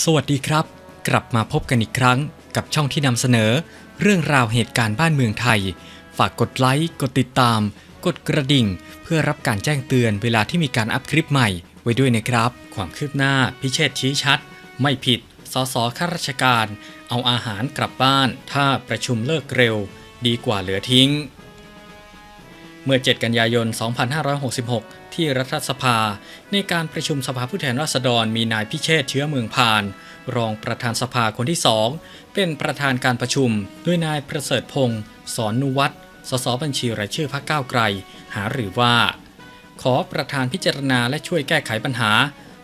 สวัสดีครับ กลับมาพบกันอีกครั้งกับช่องที่นำเสนอ เรื่องราวเหตุการณ์บ้านเมืองไทย ฝากกดไลค์ กดติดตาม กดกระดิ่ง เพื่อรับการแจ้งเตือนเวลาที่มีการอัพคลิปใหม่ ไว้ด้วยนะครับ ความคืบหน้าพิเชษชี้ชัด ไม่ผิดสสข้าราชการ เอาอาหารกลับบ้าน ถ้าประชุมเลิกเร็ว ดีกว่าเหลือทิ้ง เมื่อ 7 กันยายน 2566 ที่รัฐสภา ในการประชุมสภาผู้แทนราษฎรมีนายพิเชษเชื้อเมืองพาน รองประธานสภาคนที่สองเป็นประธานการประชุม ด้วยนายประเสริฐพงศ์สอนนุวัตรสสบัญชีรายชื่อพรรคก้าวไกล หาหรือว่า ขอประธานพิจารณาและช่วยแก้ไขปัญหา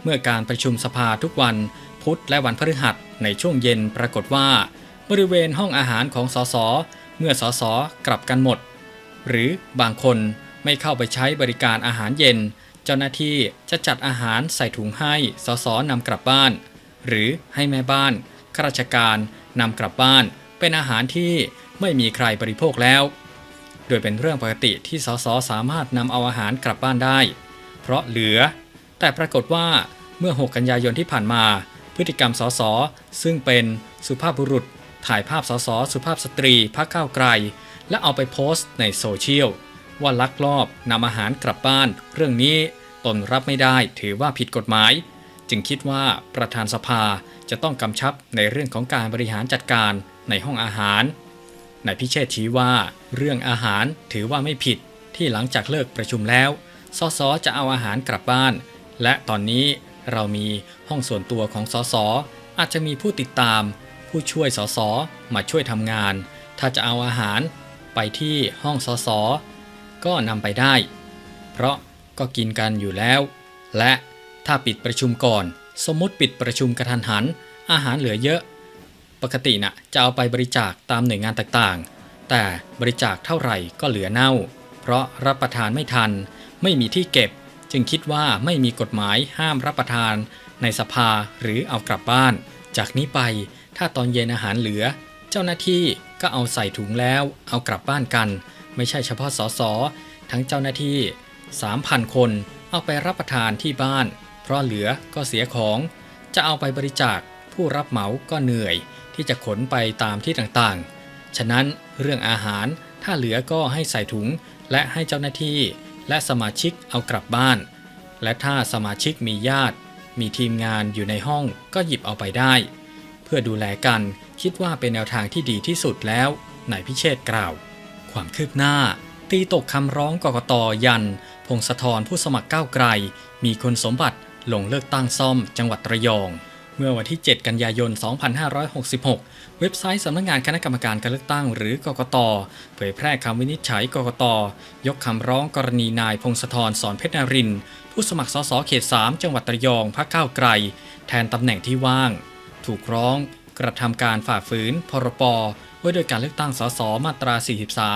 เมื่อการประชุมสภาทุกวัน พุธและวันพฤหัสในช่วงเย็นปรากฏว่า บริเวณห้องอาหารของสสเมื่อสสกลับกันหมด หรือบางคนไม่เข้าไปใช้บริการอาหารเย็น เจ้าหน้าที่จะจัดอาหารใส่ถุงให้สสนำกลับบ้าน หรือให้แม่บ้านข้าราชการนำกลับบ้าน เป็นอาหารที่ไม่มีใครบริโภคแล้ว โดยเป็นเรื่องปกติที่สสสามารถนำเอาอาหารกลับบ้านได้ เพราะเหลือ แต่ปรากฏว่าเมื่อ 6 กันยายนที่ผ่านมา พฤติกรรมสสซึ่งเป็นสุภาพบุรุษ ถ่ายภาพสสสุภาพสตรีพักก้าวไกล และเอาไปโพสต์ในโซเชียลว่าลักลอบนำอาหารกลับบ้าน เรื่องนี้ตนรับไม่ได้ถือว่าผิดกฎหมาย จึงคิดว่าประธานสภาจะต้องกำชับในเรื่องของการบริหารจัดการในห้องอาหารนายพิเชษชี้ว่าเรื่องอาหารถือว่าไม่ผิดที่หลังจากเลิกประชุมแล้วสสจะเอาอาหารกลับบ้าน และตอนนี้เรามีห้องส่วนตัวของสสอาจจะมีผู้ติดตาม ผู้ช่วยสสมาช่วยทำงาน ถ้าจะเอาอาหาร ไปที่ห้องสสก็นำไปได้ เพราะก็กินกันอยู่แล้ว และถ้าปิดประชุมก่อน สมมติปิดประชุมกระทันหัน อาหารเหลือเยอะ ปกติน่ะจะเอาไปบริจาคตามหน่วยงานต่างๆ แต่บริจาคเท่าไหร่ก็เหลือเน่า เพราะรับประทานไม่ทัน ไม่มีที่เก็บ จึงคิดว่าไม่มีกฎหมายห้ามรับประทาน ในสภาหรือเอากลับบ้าน จากนี้ไปถ้าตอนเย็นอาหารเหลือ เจ้าหน้าที่ ก็เอาใส่ถุงแล้วเอากลับบ้านกัน ไม่ใช่เฉพาะสสทั้งเจ้าหน้าที่ 3,000 คนเอาไปรับประทานที่บ้าน เพราะเหลือก็เสียของ จะเอาไปบริจาคผู้รับเหมาก็เหนื่อย ที่จะขนไปตามที่ต่างๆ ฉะนั้นเรื่องอาหารถ้าเหลือก็ให้ใส่ถุง และให้เจ้าหน้าที่ และสมาชิกเอากลับบ้าน และถ้าสมาชิกมีญาติ มีทีมงานอยู่ในห้องก็หยิบเอาไปได้ พื่อดูแลกันคิดว่าเป็นแนวทางที่ดีที่สุดแล้วนายพิเชษกล่าว ความคืบหน้า ตีตกคำร้องกกตยัน พงศธรผู้สมัครก้าวไกล มีคุณสมบัติลงเลือกตั้งซ่อมจังหวัดระยอง เมื่อวันที่ 7 กันยายน 2566 เว็บไซต์สำนักงานคณะกรรมการการเลือกตั้งหรือกกต เผยแพร่คำวินิจฉัยกกต ยกคำร้องกรณีนายพงศธรสอนเพชรนาริน ผู้สมัครสสเขต 3 จังหวัดระยองพรรคก้าวไกล แทนตำแหน่งที่ว่าง ถูกร้องกระทำการฝ่าฝืน พรปว่าด้วยการเลือกตั้งสสมาตรา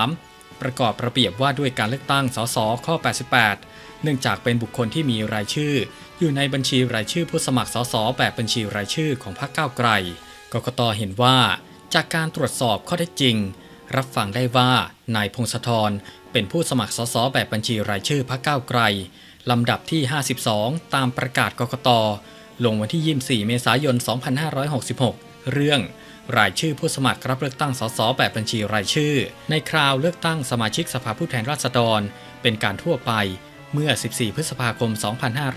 43 ประกอบระเบียบว่าด้วยการเลือกตั้งสสข้อ 88 เนื่องจากเป็นบุคคลที่มีรายชื่อ อยู่ในบัญชีรายชื่อผู้สมัครสสแบบบัญชีรายชื่อของพรรคก้าวไกลกกตเห็นว่า จากการตรวจสอบข้อเท็จจริง รับฟังได้ว่านายพงศธรเป็นผู้สมัครสสแบบบัญชีรายชื่อพรรคก้าวไกลลำดับที่ 52 ตามประกาศกกต ลงวันที่ 24 เมษายน 2566 เรื่องรายชื่อผู้สมัครรับเลือกตั้งสสแบบบัญชีรายชื่อ ในคราวเลือกตั้งสมาชิกสภาผู้แทนราษฎร เป็นการทั่วไปเมื่อ 14 พฤษภาคม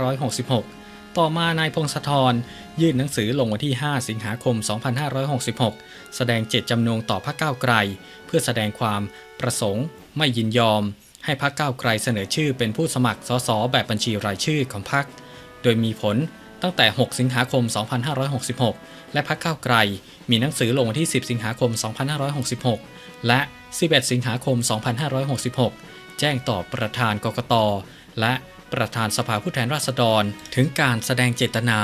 2566 ต่อมานายพงศธรยื่นหนังสือลงวันที่ 5 สิงหาคม 2566 แสดงเจตจำนงต่อพรรคก้าวไกล เพื่อแสดงความประสงค์ ไม่ยินยอม ให้พรรคก้าวไกลเสนอชื่อเป็นผู้สมัครสสแบบบัญชีรายชื่อของพรรคโดยมีผล ตั้งแต่ 6 สิงหาคม 2566 และพรรคก้าวไกล มีหนังสือลงวันที่ 10 สิงหาคม 2566 และ 11 สิงหาคม 2566 แจ้งต่อประธานกกต และประธานสภาผู้แทนราษฎร ถึงการแสดงเจตนา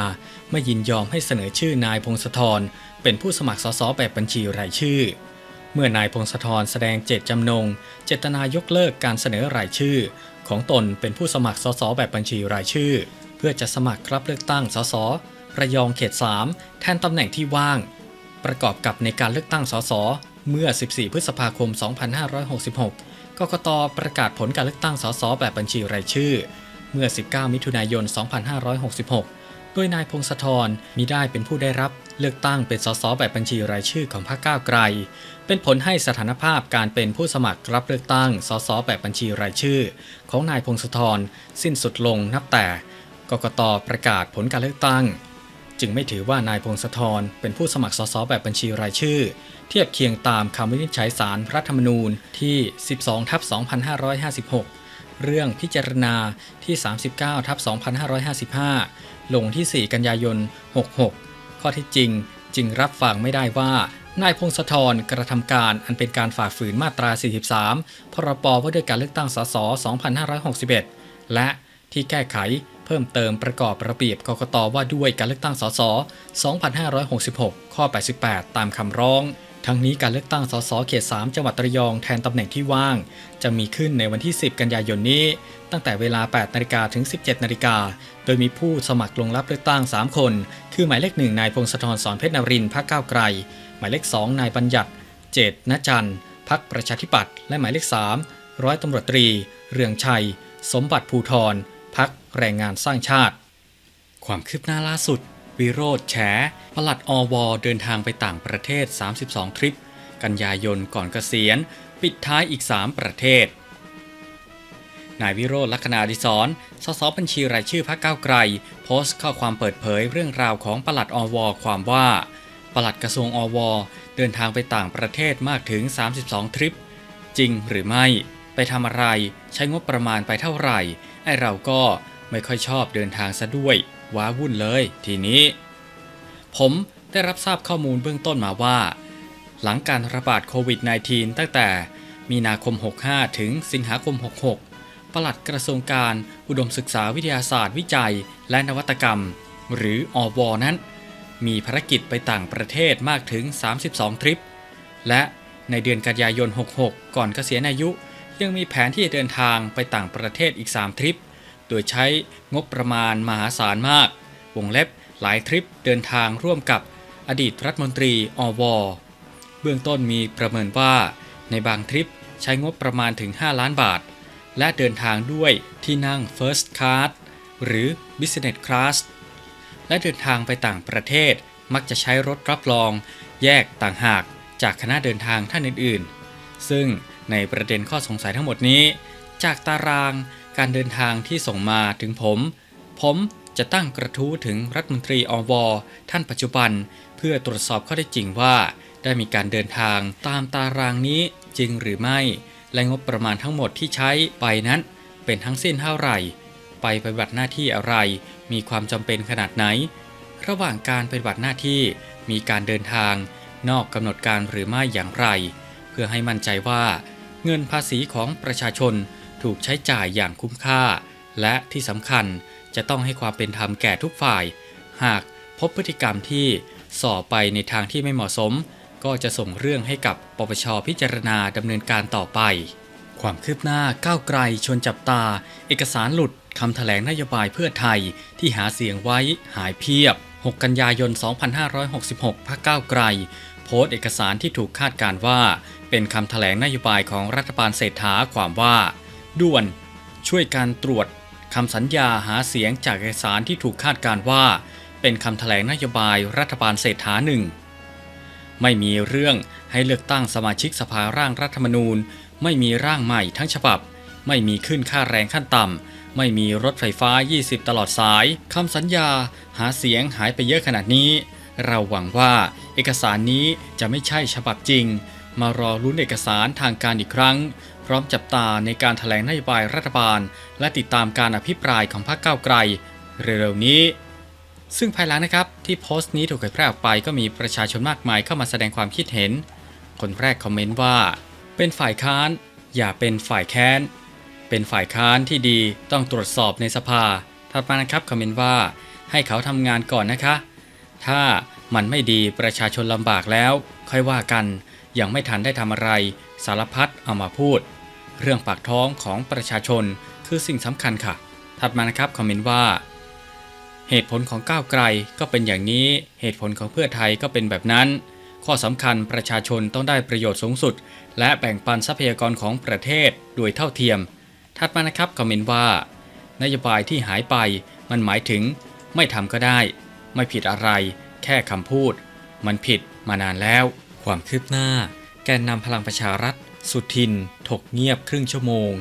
ไม่ยินยอมให้เสนอชื่อนายพงศธรเป็นผู้สมัครสสแบบบัญชีรายชื่อ เมื่อนายพงศธรแสดงเจตจำนง เจตนายกเลิกการเสนอรายชื่อ ของตนเป็นผู้สมัครสสแบบบัญชีรายชื่อ พื่อจะสมัครรับเลือกตั้งสสระยองเขต 3 แทนตำแหน่งที่ว่าง ประกอบกับในการเลือกตั้งสสเมื่อ 14 พฤษภาคม 2566 กกตประกาศผลการเลือกตั้งสสแบบบัญชีรายชื่อ เมื่อ 19 มิถุนายน 2566 โดยนายพงศธรมิได้เป็นผู้ได้รับเลือกตั้งเป็นสสแบบบัญชีรายชื่อของพรรคก้าวไกล เป็นผลให้สถานภาพการเป็นผู้สมัครรับเลือกตั้งสสแบบบัญชีรายชื่อ ของนายพงศธรสิ้นสุดลงนับแต่ กกตประกาศผลการเลือกตั้ง จึงไม่ถือว่านายพงศธรเป็นผู้สมัครสสแบบบัญชีรายชื่อ เทียบเคียงตามคำวินิจฉัยศาลรัฐธรรมนูญที่ 12ทับ2556 เรื่องพิจารณาที่ 39ทับ2555 ลงที่ 4 กันยายน 66 ข้อที่จริงจึงรับฟังไม่ได้ว่านายพงศธรกระทำการอันเป็นการฝ่าฝืนมาตรา 43 พรบว่าด้วยการเลือกตั้งสส 2561 และที่แก้ไข พิ่มเติมประกอบระเบียบกกตว่าด้วยการเลือกตั้งสส 2566 ข้อ 88 ตามคำร้อง ทั้งนี้การเลือกตั้งสสเขต 3 จังหวัดระยองแทนตำแหน่งที่ว่าง จะมีขึ้นในวันที่ 10 กันยายนนี้ ตั้งแต่เวลา 8นาฬิกาถึง 17นาฬิกาโดยมีผู้สมัครลงรับเลือกตั้ง 3 คน คือหมายเลข 1 นายพงศธรสอนเพชรนรินทร์พรรคก้าวไกล หมายเลข 2 นายบัญญัติ เจตนจันทร์พรรคประชาธิปัตย์และหมายเลข 3 ร้อยตำรวจตรี เรืองชัย สมบัติภูทร พักแรงงานสร้างชาติ ความคืบหน้าล่าสุด วิโรธแฉปลัดอวเดินทางไปต่างประเทศ 32 ทริป กันยายนก่อนเกษียณ ปิดท้ายอีก 3 ประเทศ นายวิโรธลักษณาดิศรสสบัญชีรายชื่อพรรคก้าวไกล โพสต์ข้อความเปิดเผยเรื่องราวของปลัดอวความว่าปลัดกระทรวงอว เดินทางไปต่างประเทศมากถึง 32 ทริป จริงหรือไม่ ไปทำอะไร ใช้งบประมาณไปเท่าไหร่ ไอเราก็ไม่ค่อยชอบเดินทางซะด้วย ว้าวุ่นเลยทีนี้ ผมได้รับทราบข้อมูลเบื้องต้นมาว่า หลังการระบาดโควิด -19 ตั้งแต่มีนาคม 65 ถึงสิงหาคม 66 ปลัดกระทรวงการอุดมศึกษาวิทยาศาสตร์วิจัย และนวัตกรรม หรืออวนั้น มีภารกิจไปต่างประเทศมากถึง 32 ทริป และในเดือนกันยายน 66 ก่อนเกษียณอายุ ยังมีแผนที่จะเดินทางไปต่างประเทศอีก 3 ทริป โดยใช้งบประมาณมหาศาลมาก วงเล็บหลายทริปเดินทางร่วมกับอดีตรัฐมนตรีอวเบื้องต้นมีประเมินว่าในบางทริปใช้งบประมาณถึง 5 ล้านบาท และเดินทางด้วยที่นั่ง First Class หรือ Business Class และเดินทางไปต่างประเทศมักจะใช้รถรับรอง แยกต่างหากจากคณะเดินทางท่านอื่นๆ ซึ่ง ในประเด็นข้อสงสัยทั้งหมดนี้ จากตารางการเดินทางที่ส่งมาถึงผม ผมจะตั้งกระทู้ถึงรัฐมนตรีอวท่านปัจจุบัน เพื่อตรวจสอบข้อได้จริงว่า ได้มีการเดินทางตามตารางนี้จริงหรือไม่ และงบประมาณทั้งหมดที่ใช้ไปนั้น เป็นทั้งสิ้นเท่าไหร่ ไปปฏิบัติหน้าที่อะไร มีความจำเป็นขนาดไหน ระหว่างการปฏิบัติหน้าที่มีการเดินทาง นอกกำหนดการหรือไม่อย่างไร เพื่อให้มั่นใจว่าเงินภาษีของประชาชนถูกใช้จ่ายอย่างคุ้มค่า และที่สำคัญจะต้องให้ความเป็นธรรมแก่ทุกฝ่าย หากพบพฤติกรรมที่ส่อไปในทางที่ไม่เหมาะสม ก็จะส่งเรื่องให้กับปปชพิจารณาดำเนินการต่อไป ความคืบหน้าก้าวไกลชนจับตา เอกสารหลุดคำแถลงนโยบายเพื่อไทยที่หาเสียงไว้หายเพียบ 6 กันยายน 2566พักก้าวไกล โพสต์เอกสารที่ถูกคาดการว่า เป็นคำแถลงนโยบายของรัฐบาลเศรษฐาความว่า ด่วนช่วยการตรวจคำสัญญาหาเสียงจากเอกสารที่ถูกคาดการว่า เป็นคำแถลงนโยบายรัฐบาลเศรษฐาหนึ่งไม่มีเรื่องให้เลือกตั้งสมาชิกสภาร่างรัฐธรรมนูญ ไม่มีร่างใหม่ทั้งฉบับ ไม่มีขึ้นค่าแรงขั้นต่ำไม่มีรถไฟฟ้า 20 ตลอดสายคำสัญญา หาเสียงหายไปเยอะขนาดนี้ เราหวังว่าเอกสารนี้จะไม่ใช่ฉบับจริง มารอลุ้นเอกสารทางการอีกครั้ง พร้อมจับตาในการแถลงนโยบายรัฐบาล และติดตามการอภิปรายของพรรคก้าวไกล เร็วๆนี้ ซึ่งภายหลังนะครับที่โพสต์นี้ถูกเผยแพร่ออกไปก็มีประชาชนมากมายเข้ามาแสดงความคิดเห็น คนแรกคอมเมนต์ว่า เป็นฝ่ายค้าน อย่าเป็นฝ่ายแค้น เป็นฝ่ายค้านที่ดีต้องตรวจสอบในสภาถัดมานะครับคอมเมนต์ว่า ให้เขาทำงานก่อนนะคะ ถ้ามันไม่ดีประชาชนลำบากแล้ว ค่อยว่ากัน ยังไม่ทันได้ทำอะไร สารพัดเอามาพูด เรื่องปากท้องของประชาชนคือสิ่งสำคัญค่ะ ถัดมานะครับคอมเมนต์ว่า เหตุผลของก้าวไกลก็เป็นอย่างนี้ เหตุผลของเพื่อไทยก็เป็นแบบนั้น ข้อสำคัญประชาชนต้องได้ประโยชน์สูงสุด และแบ่งปันทรัพยากรของประเทศโดยเท่าเทียม ถัดมานะครับคอมเมนต์ว่านโยบายที่หายไปมันหมายถึง ไม่ทำก็ได้ ไม่ผิดอะไร แค่คำพูด มันผิดมานานแล้ว ความคืบหน้า แกนนำพลังประชารัฐ สุทิน ถกเงียบครึ่งชั่วโมง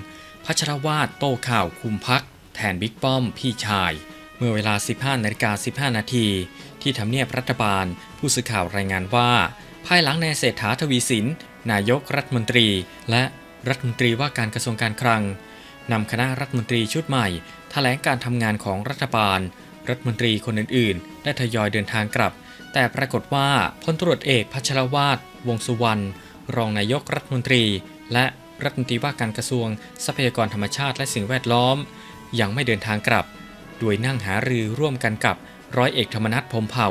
พัชรวาดโต้ข่าวคุมพัก แทนบิ๊กป้อม พี่ชาย เมื่อเวลา 15นาฬิกา15 นาที ที่ทำเนียบรัฐบาล ผู้สื่อข่าวรายงานว่า ภายหลังนายเศรษฐาทวีสิน นายกรัฐมนตรี และรัฐมนตรีว่าการกระทรวงการคลังนำคณะรัฐมนตรีชุดใหม่แถลงการทำงานของรัฐบาล รัฐมนตรีคนอื่นๆ ได้ทยอยเดินทางกลับ แต่ปรากฏว่าพลตรวจเอกพัชรวาดวงสุวรรณรองนายกรัฐมนตรี และรัฐมนตรีว่าการกระทรวง ทรัพยากรธรรมชาติและสิ่งแวดล้อม ยังไม่เดินทางกลับ โดยนั่งหารือร่วมกันกับร้อยเอกธรรมนัฐพมเผ่า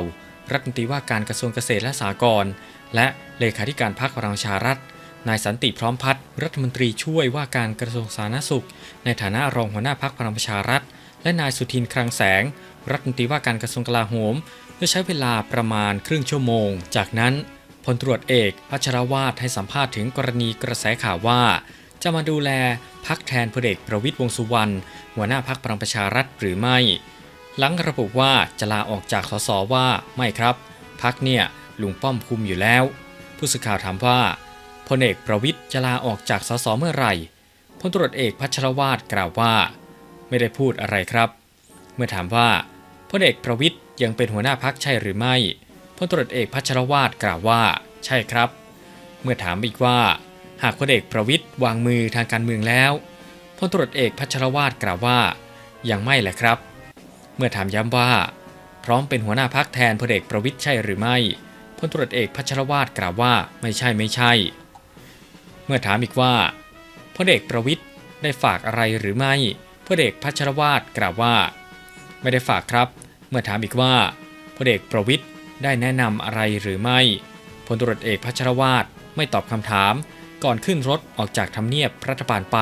รัฐมนตรีว่าการกระทรวงเกษตรและสหกรณ์และเลขาธิการพรรคพลังชารัฐนายสันติพร้อมพัฒน์รัฐมนตรีช่วยว่าการกระทรวงสาธารณสุข ในฐานะรองหัวหน้าพรรคพลังประชารัฐ และนายสุทินคลังแสง รัฐมนตรีว่าการกระทรวงกลาโหม โดยใช้เวลาประมาณครึ่งชั่วโมง จากนั้นพลตรวจเอกพัชรวาทให้สัมภาษณ์ถึงกรณีกระแสข่าวว่า จะมาดูแลพักแทนพลเอกประวิตยวงษ์สุวรรณหัวหน้าพักพลังประชารัฐหรือไม่ หลังระบุว่าจะลาออกจากสสว่าไม่ครับ พักเนี่ยลุงป้อมคุมอยู่แล้ว ผู้สื่อข่าวถามว่าพลเอกประวิตยจะลาออกจากสสเมื่อไหร่พลตรวจเอกพัชรวาทกล่าวว่า ไม่ได้พูดอะไรครับ เมื่อถามว่า พลเอกประวิตยยังเป็นหัวหน้าพักใช่หรือไม่พลตรเอกพัชรวาทกล่าวว่า ใช่ครับ เมื่อถามอีกว่า หากพลเอกประวิตยวางมือทางการเมืองแล้วพลตรเอกพัชรวาทกล่าวว่า ยังไม่แหละครับ เมื่อถามย้ำว่า พร้อมเป็นหัวหน้าพักแทนพลเอกประวิตยใช่หรือไม่พลตรเอกพัชรวาทกล่าวว่าไม่ใช่ไม่ใช่ เมื่อถามอีกว่าพลเอกประวิตยได้ฝากอะไรหรือไม่พลเอกพัชรวาทกล่าวว่า ไม่ได้ฝากครับ เมื่อถามอีกว่าพลเอกประวิทย์ได้แนะนำอะไรหรือไม่พลตรวจเอกพัชรวาทไม่ตอบคำถาม ก่อนขึ้นรถออกจากทำเนียบรัฐบาลไป